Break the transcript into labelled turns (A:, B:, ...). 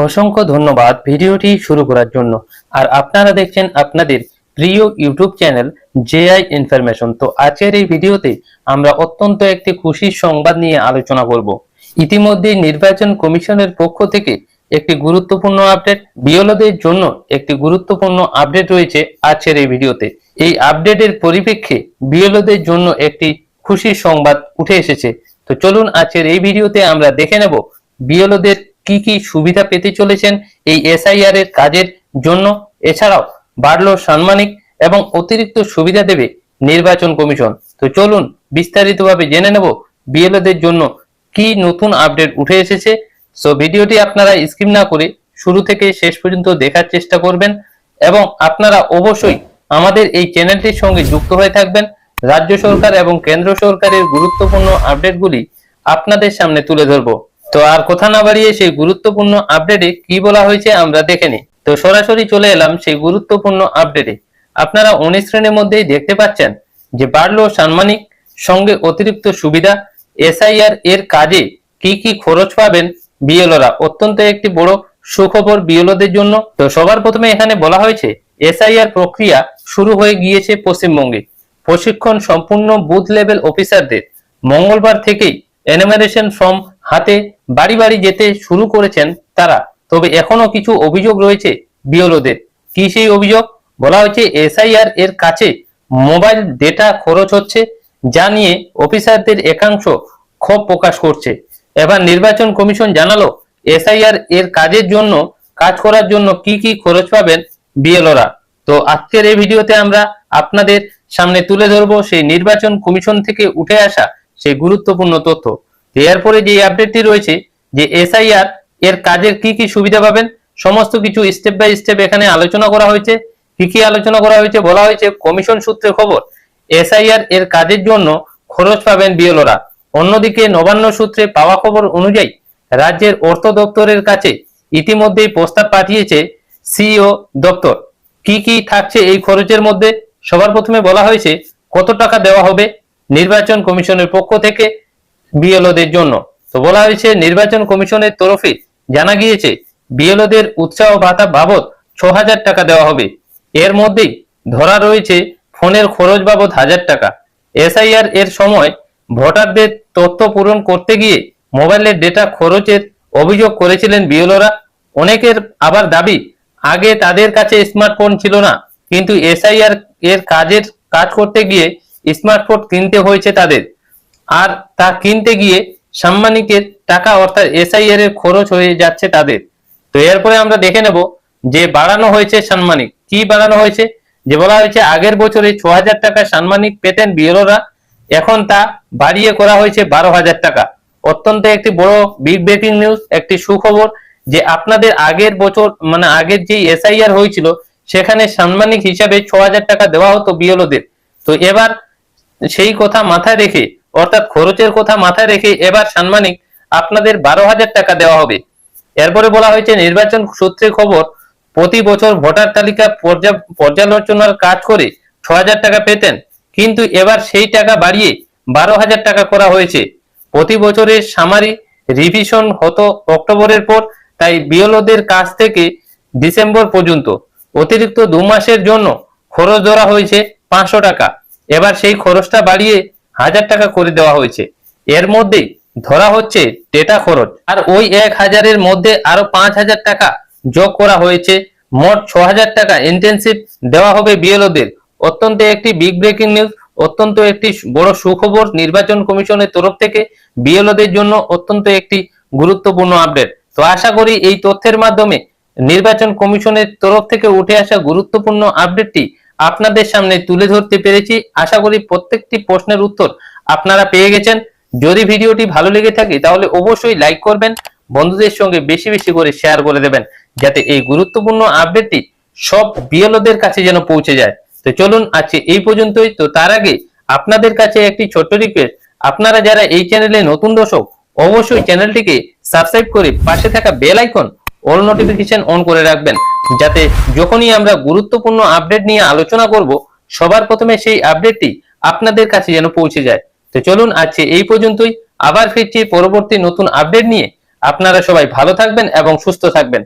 A: অসংখ্য ধন্যবাদ ভিডিওটি শুরু করার জন্য। আর আপনারা দেখছেন আপনাদের প্রিয় ইউটিউব চ্যানেল জেআই ইনফরমেশন। তো আজকের এই ভিডিওতে আমরা অত্যন্ত একটি খুশির সংবাদ নিয়ে আলোচনা করব। ইতিমধ্যে নির্বাচন কমিশনের পক্ষ থেকে একটি গুরুত্বপূর্ণ আপডেট, বিএলওদের জন্য একটি গুরুত্বপূর্ণ আপডেট রয়েছে আজকের এই ভিডিওতে। এই আপডেটের পরিপ্রেক্ষে বিএলওদের জন্য একটি খুশির সংবাদ উঠে এসেছে। তো চলুন আজকের এই ভিডিওতে আমরা দেখে নেব বিএলওদের কি কি সুবিধা পেতে চলেছেন এই এসআইআর এর কাজের জন্য? এছাড়াও বাড়লো সাম্মানিক এবং অতিরিক্ত সুবিধা দেবে নির্বাচন কমিশন। তো চলুন বিস্তারিতভাবে জেনে নেব বিএলওদের জন্য কি নতুন আপডেট উঠে এসেছে। সো ভিডিওটি আপনারা স্কিপ না করে শুরু থেকে শেষ পর্যন্ত দেখার চেষ্টা করবেন এবং আপনারা অবশ্যই আমাদের এই চ্যানেলটির সঙ্গে যুক্ত হয়ে থাকবেন। রাজ্য সরকার এবং কেন্দ্র সরকারের গুরুত্বপূর্ণ আপডেটগুলি আপনাদের সামনে তুলে ধরবো। তো আর কথা না বাড়িয়ে সেই গুরুত্বপূর্ণ আপডেটে কি বলা হয়েছে আমরা দেখে নিই। তো সরাসরি চলে এলাম সেই গুরুত্বপূর্ণ আপডেটে আপনারা উনিশ শ্রেণির মধ্যেই দেখতে পাচ্ছেন যে বাড়লো সাম্মানিক সঙ্গে অতিরিক্ত সুবিধা, এসআইআর এর কাজে কি কি খরচ পাবেন বিএলওরা? অত্যন্ত একটি বড় সুখবর বিএলওদের জন্য। তো সবার প্রথমে এখানে বলা হয়েছে, এসআইআর প্রক্রিয়া শুরু হয়ে গিয়েছে পশ্চিমবঙ্গে। প্রশিক্ষণ সম্পূর্ণ বুথ লেভেল অফিসারদের মঙ্গলবার থেকেই এনিমেরেশন ফর্ম হাতে বাড়ি বাড়ি যেতে শুরু করেছেন তারা। তবে এখনও কিছু অভিযোগ রয়েছে বিএলওদের। কি সেই অভিযোগ? বলা হয়েছে, এসআইআর এর কাছে মোবাইল ডেটা খরচ হচ্ছে, যা নিয়ে অফিসারদের একাংশ ক্ষোভ প্রকাশ করছে। এবার নির্বাচন কমিশন জানালো, এসআইআর এর কাজের জন্য, কাজ করার জন্য কি কি খরচ পাবেন বিএলওরা। তো আজকের এই ভিডিওতে আমরা আপনাদের সামনে তুলে ধরবো সেই নির্বাচন কমিশন থেকে উঠে আসা সেই গুরুত্বপূর্ণ তথ্য। তো এরপরে যে আপডেটটি রয়েছে, যে এসআইআর এর কাজের কি কি সুবিধা পাবেন, সমস্ত কিছু স্টেপ বাই স্টেপ এখানে আলোচনা করা হয়েছে। কি কি আলোচনা করা হয়েছে বলা হয়েছে কমিশন সূত্রে খবর এসআইআর এর কাজের জন্য খরচ পাবেন বিএলওরা। অন্যদিকে নবান্ন সূত্রে পাওয়া খবর অনুযায়ী, রাজ্যের অর্থ দপ্তরের কাছে ইতিমধ্যেই প্রস্তাব পাঠিয়েছে সিইও দপ্তর। কি কি থাকছে এই খরচের মধ্যে? সবার প্রথমে বলা হয়েছে, কত টাকা দেওয়া হবে নির্বাচন কমিশনের পক্ষ থেকে? বিএলওদের জন্য। তো বলা হয়েছে, নির্বাচন কমিশনের তরফে জানা গিয়েছে, বিএলওদের উৎসাহ ভাতা বাবদ ছ হাজার টাকা দেওয়া হবে। এর মধ্যেই ধরা রয়েছে ফোনের খরচ বাবদ হাজার টাকা। এসআইআর এর সময় ভোটারদের তথ্য পূরণ করতে গিয়ে মোবাইলের ডেটা খরচের অভিযোগ করেছিলেন বিএলওরা। অনেকের আবার দাবি, আগে তাদের কাছে স্মার্টফোন ছিল না, কিন্তু এসআইআর এর কাজের কাজ করতে গিয়ে স্মার্টফোন কিনতে হয়েছে তাদের। আর তা কিনতে গিয়ে সাম্মানিকের টাকা অর্থাৎ এসআইআর এর খরচ হয়ে যাচ্ছে তাদের। তো এরপরে আমরা দেখে নেব যে বাড়ানো হয়েছে সাম্মানিক। কি বাড়ানো হয়েছে? যে বলা হয়েছে আগের বছরে ছ হাজার টাকা সাম্মানিক পেতেন বিএলওরা এখন তা বাড়িয়ে করা হয়েছে বারো হাজার টাকা। অত্যন্ত একটি বড় বিগ ব্রেকিং নিউজ একটি সুখবর যে আপনাদের আগের বছর মানে আগের যে এসআইআর হয়েছিল, সেখানে সাম্মানিক হিসাবে ছ হাজার টাকা দেওয়া হতো বিএলওদের তো এবার সেই কথা মাথায় রেখে অর্থাৎ খরচের কথা মাথায় রেখে এবার সাম্মানিক আপনাদের বারো হাজার টাকা দেওয়া হবে। এরপরে বলা হয়েছে, নির্বাচন সূত্রে খবর, প্রতি বছর ভোটার তালিকা পর্যা- পর্যালোচনার কাজ করে ছ টাকা পেতেন। কিন্তু এবার সেই টাকা বাড়িয়ে বারো হাজার টাকা করা হয়েছে। প্রতি বছরের সামারি রিভিশন হতো অক্টোবরের পর, তাই বিএলওদের কাছ থেকে ডিসেম্বর পর্যন্ত। অতিরিক্ত দু মাসের জন্য খরচ ধরা হয়েছে পাঁচশো টাকা। এবার সেই খরচটা বাড়িয়ে হাজার টাকা করে দেওয়া হয়েছে। এর মধ্যেই ধরা হচ্ছে ডেটা খরচ। আর ওই এক হাজারের মধ্যে আরও পাঁচ হাজার টাকা যোগ করা হয়েছে। মোট ছ হাজার টাকা ইন্টেনসিভ দেওয়া হবে বিএলওদের। অত্যন্ত একটি বিগ ব্রেকিং নিউজ অত্যন্ত একটি বড় সুখবর নির্বাচন কমিশনের তরফ থেকে বিএলওদের জন্য অত্যন্ত একটি গুরুত্বপূর্ণ আপডেট তো আশা করি এই তথ্যের মাধ্যমে নির্বাচন কমিশনের তরফ থেকে উঠে আসা গুরুত্বপূর্ণ আপডেটটি আপনাদের সামনে তুলে ধরতে পেরেছি। আশা করি প্রত্যেকটি প্রশ্নের উত্তর আপনারা পেয়ে গেছেন। যদি ভিডিওটি ভালো লেগে থাকে, তাহলে অবশ্যই লাইক করবেন, বন্ধুদের সঙ্গে বেশি বেশি করে শেয়ার করে দেবেন, যাতে এই গুরুত্বপূর্ণ আপডেটটি সব বিএলওদের কাছে যেন পৌঁছে যায়। তো চলুন, আজকে এই পর্যন্তই। তো তার আগে আপনাদের কাছে একটি ছোট্ট রিকোয়েস্ট আপনারা যারা এই চ্যানেলে নতুন দর্শক, অবশ্যই চ্যানেলটিকে সাবস্ক্রাইব করে পাশে থাকা bell icon all notification on করে রাখবেন। যাতে যখনই আমরা গুরুত্বপূর্ণ আপডেট নিয়ে আলোচনা করব, সবার প্রথমে সেই আপডেটটি আপনাদের কাছে যেন পৌঁছে যায়। তো চলুন আজকে এই পর্যন্তই। আবার ফিরছি পরবর্তী নতুন আপডেট নিয়ে। আপনারা সবাই ভালো থাকবেন এবং সুস্থ থাকবেন।